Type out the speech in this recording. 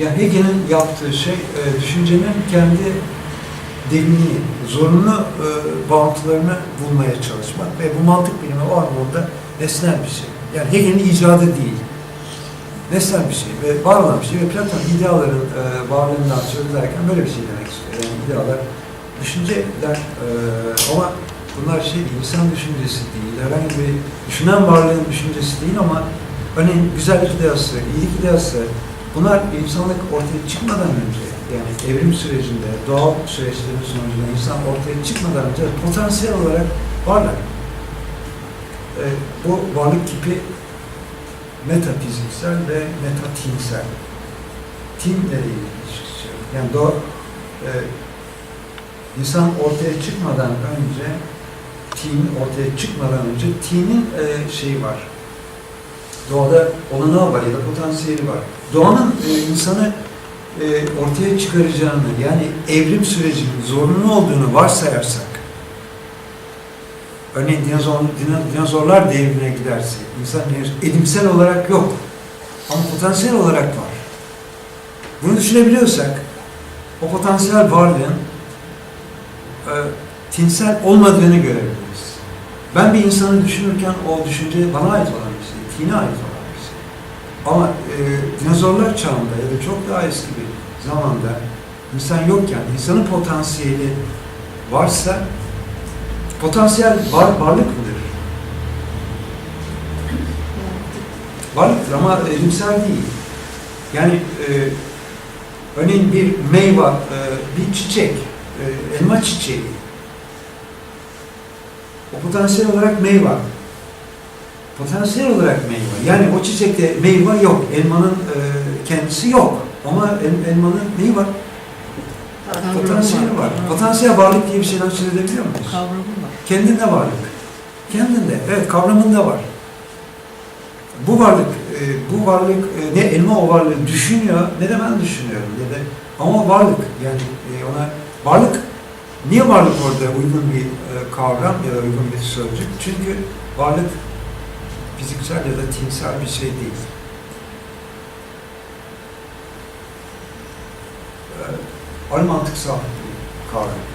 Ya Hegel'in yaptığı şey e, düşüncenin kendi derinliği, zorunlu e, bağıntılarını bulmaya çalışmak ve bu mantık bilimi o anlamda nesnel bir şey. Yani Hegel'in icadı değil. Nesnel bir şey ve var olan bir şey ve Platon ideaların e, varlığından söz ederken böyle bir şey demek istiyor. Yani idealar düşünceler e, ama bunlar şey insan düşüncesi değil, herhangi bir düşünen varlığın düşüncesi değil ama örneğin güzellik ideası, iyilik ideası bunlar insanlık ortaya çıkmadan önce yani evrim sürecinde, doğal süreçlerin sonucunda insan ortaya çıkmadan önce potansiyel olarak varlar. E, bu varlık tipi metafiziksel ve metatinsel. Tinle ilişkisi yok. Yani doğa, e, insan ortaya çıkmadan önce tin ortaya çıkmadan önce tinin e, şeyi var. Doğada olanağı var ya da potansiyeli var. Doğanın e, insanı e, ortaya çıkaracağını yani evrim sürecinin zorunlu olduğunu varsayarsak örneğin dinozor, dino- dinozorlar devrine giderse insan edimsel olarak yok ama potansiyel olarak var. Bunu düşünebiliyorsak o potansiyel varlığın e, tinsel olmadığını görebiliriz. Ben bir insanı düşünürken o düşünce bana ait olan bir şey, tine ait olan bir şey. Ama e, dinozorlar çağında ya da çok daha eski bir zamanda insan yokken insanın potansiyeli varsa potansiyel var, varlık mıdır? Varlıktır ama edimsel değil. Yani e, örneğin bir meyve, e, bir çiçek, e, elma çiçeği o potansiyel olarak meyve. Potansiyel olarak meyve. Yani o çiçekte meyve yok. Elmanın e, kendisi yok. Ama el, elmanın neyi var? Potansiyeli var. Potansiyel varlık diye bir şeyden söz edebiliyor muyuz? Kavramı var. Kendinde varlık. Kendinde. Evet kavramında var. Bu varlık, e, bu varlık e, ne elma o varlığı düşünüyor ne de ben düşünüyorum ya da ama varlık yani e, ona varlık niye varlık orada uygun bir e, kavram ya da uygun bir sözcük? Çünkü varlık fiziksel ya da tinsel bir şey değil. Arı mantıksal bir kavram.